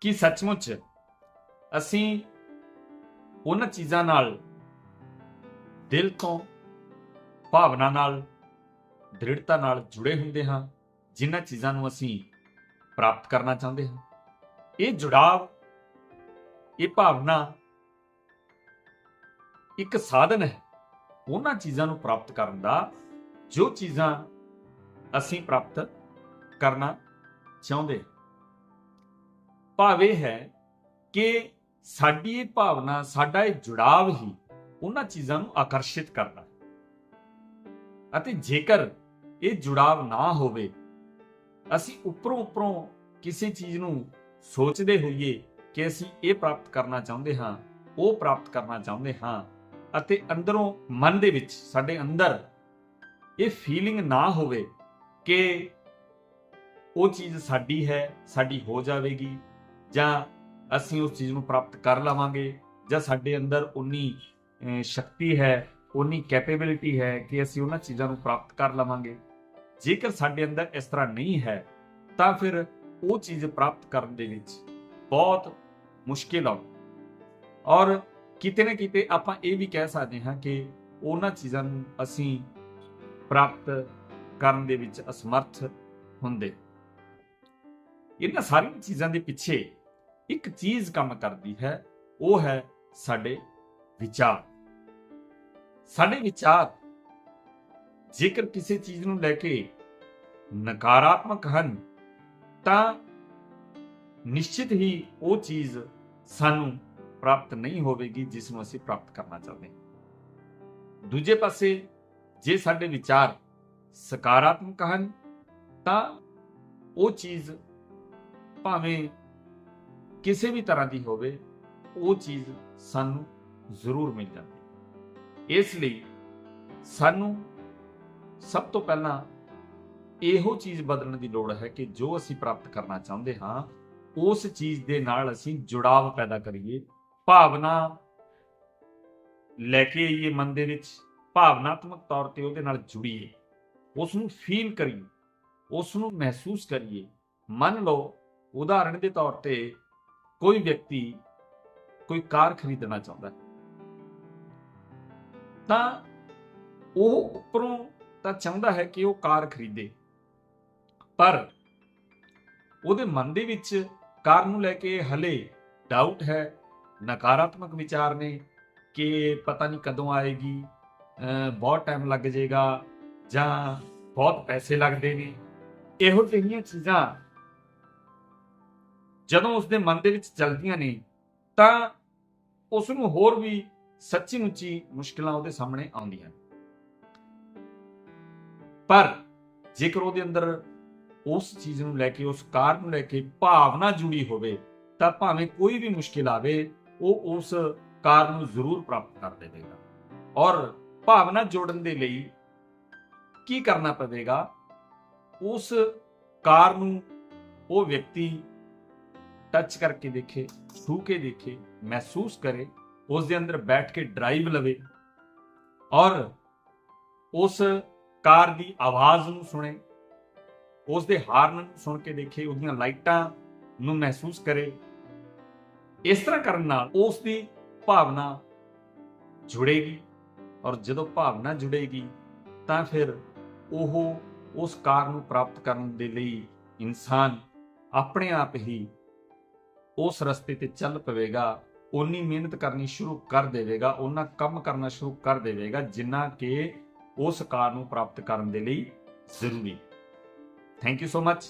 ਕਿ ਸੱਚਮੁੱਚ ਅਸੀਂ ਉਹਨਾਂ ਚੀਜ਼ਾਂ ਨਾਲ ਦਿਲ ਤੋਂ ਭਾਵਨਾ ਨਾਲ, ਦ੍ਰਿੜਤਾ ਨਾਲ ਜੁੜੇ ਹੁੰਦੇ ਹਾਂ, ਜਿਨ੍ਹਾਂ ਚੀਜ਼ਾਂ ਨੂੰ ਅਸੀਂ ਪ੍ਰਾਪਤ ਕਰਨਾ ਚਾਹੁੰਦੇ ਹਾਂ। ਇਹ ਜੁੜਾਵ, ਇਹ ਭਾਵਨਾ ਇੱਕ ਸਾਧਨ ਹੈ ਉਹਨਾਂ ਚੀਜ਼ਾਂ ਨੂੰ ਪ੍ਰਾਪਤ ਕਰਨ ਦਾ, ਜੋ ਚੀਜ਼ਾਂ ਅਸੀਂ ਪ੍ਰਾਪਤ ਕਰਨਾ ਚਾਹੁੰਦੇ ਹਾਂ। ਭਾਵ ਇਹ ਹੈ ਕਿ ਸਾਡੀ ਇਹ ਭਾਵਨਾ, ਸਾਡਾ ਇਹ ਜੁੜਾਵ ਹੀ ਉਹਨਾਂ ਚੀਜ਼ਾਂ ਨੂੰ ਆਕਰਸ਼ਿਤ ਕਰਦਾ ਹੈ। ਅਤੇ ਜੇਕਰ ਇਹ ਜੁੜਾਵ ਨਾ ਹੋਵੇ, ਅਸੀਂ ਉੱਪਰੋਂ ਉੱਪਰੋਂ ਕਿਸੇ ਚੀਜ਼ ਨੂੰ ਸੋਚਦੇ ਹੋਈਏ ਕਿ ਅਸੀਂ ਇਹ ਪ੍ਰਾਪਤ ਕਰਨਾ ਚਾਹੁੰਦੇ ਹਾਂ, ਉਹ ਪ੍ਰਾਪਤ ਕਰਨਾ ਚਾਹੁੰਦੇ ਹਾਂ ਅਤੇ ਅੰਦਰੋਂ ਮਨ ਦੇ ਵਿੱਚ, ਸਾਡੇ ਅੰਦਰ ਇਹ ਫੀਲਿੰਗ ਨਾ ਹੋਵੇ ਕਿ ਉਹ ਚੀਜ਼ ਸਾਡੀ ਹੈ, ਸਾਡੀ ਹੋ ਜਾਵੇਗੀ ਜਾਂ ਅਸੀਂ ਉਸ ਚੀਜ਼ ਨੂੰ ਪ੍ਰਾਪਤ ਕਰ ਲਵਾਂਗੇ, ਜਾਂ ਸਾਡੇ ਅੰਦਰ ਉਨੀ ਸ਼ਕਤੀ ਹੈ ਉਨੀ ਕੈਪੇਬਿਲਿਟੀ ਹੈ ਕਿ ਅਸੀਂ ਉਹਨਾਂ ਚੀਜ਼ਾਂ ਨੂੰ ਪ੍ਰਾਪਤ ਕਰ ਲਵਾਂਗੇ। ਜੇਕਰ ਸਾਡੇ ਅੰਦਰ ਇਸ ਤਰ੍ਹਾਂ ਨਹੀਂ ਹੈ, ਤਾਂ ਫਿਰ ਉਹ ਚੀਜ਼ ਪ੍ਰਾਪਤ ਕਰਨ ਦੇ ਵਿੱਚ ਬਹੁਤ ਮੁਸ਼ਕਿਲ ਆਉ ਔਰ ਕਿਤੇ ਨਾ ਕਿਤੇ ਆਪਾਂ ਇਹ ਵੀ ਕਹਿ ਸਕਦੇ ਹਾਂ ਕਿ ਉਹਨਾਂ ਚੀਜ਼ਾਂ ਨੂੰ ਅਸੀਂ ਪ੍ਰਾਪਤ ਕਰਨ ਦੇ ਵਿੱਚ ਅਸਮਰਥ ਹੁੰਦੇ। ਇਹਨਾਂ ਸਾਰੀਆਂ ਚੀਜ਼ਾਂ ਦੇ ਪਿੱਛੇ ਇੱਕ ਚੀਜ਼ ਕੰਮ ਕਰਦੀ ਹੈ, ਉਹ ਹੈ ਸਾਡੇ ਵਿਚਾਰ। ਸਾਡੇ ਵਿਚਾਰ ਜੇਕਰ ਕਿਸੇ ਚੀਜ਼ ਨੂੰ ਲੈ ਕੇ ਨਕਾਰਾਤਮਕ ਹਨ, ਤਾਂ ਨਿਸ਼ਚਿਤ ਹੀ ਉਹ ਚੀਜ਼ ਸਾਨੂੰ ਪ੍ਰਾਪਤ ਨਹੀਂ ਹੋਵੇਗੀ ਜਿਸ ਨੂੰ ਅਸੀਂ ਪ੍ਰਾਪਤ ਕਰਨਾ ਚਾਹੁੰਦੇ ਹਾਂ। ਦੂਜੇ ਪਾਸੇ ਜੇ ਸਾਡੇ ਵਿਚਾਰ ਸਕਾਰਾਤਮਕ ਹਨ, ਤਾਂ ਉਹ ਚੀਜ਼ ਭਾਵੇਂ ਕਿਸੇ ਵੀ ਤਰ੍ਹਾਂ ਦੀ ਹੋਵੇ, ਉਹ ਚੀਜ਼ ਸਾਨੂੰ ਜ਼ਰੂਰ ਮਿਲ ਜਾਂਦੀ ਇਸ ਲਈ ਸਾਨੂੰ ਸਭ ਤੋਂ ਪਹਿਲਾਂ ਇਹੋ ਚੀਜ਼ ਬਦਲਣ ਦੀ ਲੋੜ ਹੈ ਕਿ ਜੋ ਅਸੀਂ ਪ੍ਰਾਪਤ ਕਰਨਾ ਚਾਹੁੰਦੇ ਹਾਂ, ਉਸ ਚੀਜ਼ ਦੇ ਨਾਲ ਅਸੀਂ ਜੁੜਾਵ ਪੈਦਾ ਕਰੀਏ, ਭਾਵਨਾ ਲੈ ਕੇ ਆਈਏ ਮਨ ਦੇ ਵਿੱਚ, ਭਾਵਨਾਤਮਕ ਤੌਰ ਤੇ ਉਹਦੇ ਨਾਲ ਜੁੜੀਏ ਉਸ ਨੂੰ ਫੀਲ ਕਰੀਏ ਉਸ ਨੂੰ ਮਹਿਸੂਸ ਕਰੀਏ। ਮੰਨ ਲਓ, ਉਦਾਹਰਣ ਦੇ ਤੌਰ ਤੇ ਕੋਈ ਵਿਅਕਤੀ ਕੋਈ ਕਾਰ ਖਰੀਦਣਾ ਚਾਹੁੰਦਾ ਹੈ, ਤਾਂ ਉਹ ਉੱਪਰੋਂ ਤਾਂ ਚਾਹੁੰਦਾ ਹੈ ਕਿ ਉਹ ਕਾਰ ਖਰੀਦੇ। ਪਰ ਉਹਦੇ ਮਨ ਦੇ ਵਿੱਚ ਕਾਰ ਨੂੰ ਲੈ ਕੇ ਹਲੇ ਡਾਊਟ ਹੈ, ਨਕਾਰਾਤਮਕ ਵਿਚਾਰ ਨੇ ਕਿ ਪਤਾ ਨਹੀਂ ਕਦੋਂ ਆਏਗੀ ਬਹੁਤ ਟਾਈਮ ਲੱਗ ਜਾਏਗਾ ਜਾਂ ਬਹੁਤ ਪੈਸੇ ਲੱਗਦੇ ਨੇ। ਇਹੋ ਜਿਹੀਆਂ ਚੀਜ਼ਾਂ ਜਦੋਂ ਉਸਦੇ ਮਨ ਦੇ ਵਿੱਚ ਚੱਲਦੀਆਂ ਨੇ, ਤਾਂ ਉਸ ਨੂੰ ਹੋਰ ਵੀ ਸੱਚੀ ਮੁੱਚੀ ਮੁਸ਼ਕਲਾਂ ਉਹਦੇ ਸਾਹਮਣੇ ਆਉਂਦੀਆਂ ਪਰ ਜੇਕਰ ਉਹਦੇ ਅੰਦਰ ਉਸ ਚੀਜ਼ ਨੂੰ ਲੈ ਕੇ, ਉਸ ਕਾਰ ਨੂੰ ਲੈ ਕੇ ਭਾਵਨਾ ਜੁੜੀ ਹੋਵੇ, ਤਾਂ ਭਾਵੇਂ ਕੋਈ ਵੀ ਮੁਸ਼ਕਿਲ ਆਵੇ, ਉਹ ਉਸ ਕਾਰ ਨੂੰ ਜ਼ਰੂਰ ਪ੍ਰਾਪਤ ਕਰ ਦੇਵੇਗਾ। ਔਰ ਭਾਵਨਾ ਜੋੜਨ ਦੇ ਲਈ ਕੀ ਕਰਨਾ ਪਵੇਗਾ? ਉਸ ਕਾਰ ਨੂੰ ਉਹ ਵਿਅਕਤੀ ਟੱਚ ਕਰਕੇ ਦੇਖੇ ਛੂ ਕੇ ਦੇਖੇ, ਮਹਿਸੂਸ ਕਰੇ ਉਸ ਦੇ ਅੰਦਰ ਬੈਠ ਕੇ ਡਰਾਈਵ ਲਵੇ ਔਰ ਉਸ ਕਾਰ ਦੀ ਆਵਾਜ਼ ਨੂੰ ਸੁਣੇ ਉਸ ਦੇ ਹਾਰਨ ਨੂੰ ਸੁਣ ਕੇ ਦੇਖੇ, ਉਹਦੀਆਂ ਲਾਈਟਾਂ ਨੂੰ ਮਹਿਸੂਸ ਕਰੇ। ਇਸ ਤਰ੍ਹਾਂ ਕਰਨ ਨਾਲ ਉਸ ਦੀ ਭਾਵਨਾ ਜੁੜੇਗੀ ਔਰ ਜਦੋਂ ਭਾਵਨਾ ਜੁੜੇਗੀ ਤਾਂ ਫਿਰ ਉਹ ਉਸ ਕਾਰ ਨੂੰ ਪ੍ਰਾਪਤ ਕਰਨ ਦੇ ਲਈ ਇਨਸਾਨ ਆਪਣੇ ਆਪ ਹੀ ਉਸ ਰਸਤੇ ਤੇ ਚੱਲ ਪਵੇਗਾ ਉਨੀ ਮਿਹਨਤ ਕਰਨੀ ਸ਼ੁਰੂ ਕਰ ਦੇਵੇਗਾ ਉਹਨਾਂ ਕੰਮ ਕਰਨਾ ਸ਼ੁਰੂ ਕਰ ਦੇਵੇਗਾ, ਜਿੰਨਾ ਕਿ ਉਸ ਕਾਰ ਨੂੰ ਪ੍ਰਾਪਤ ਕਰਨ ਦੇ ਲਈ ਜ਼ਰੂਰੀ। Thank you so much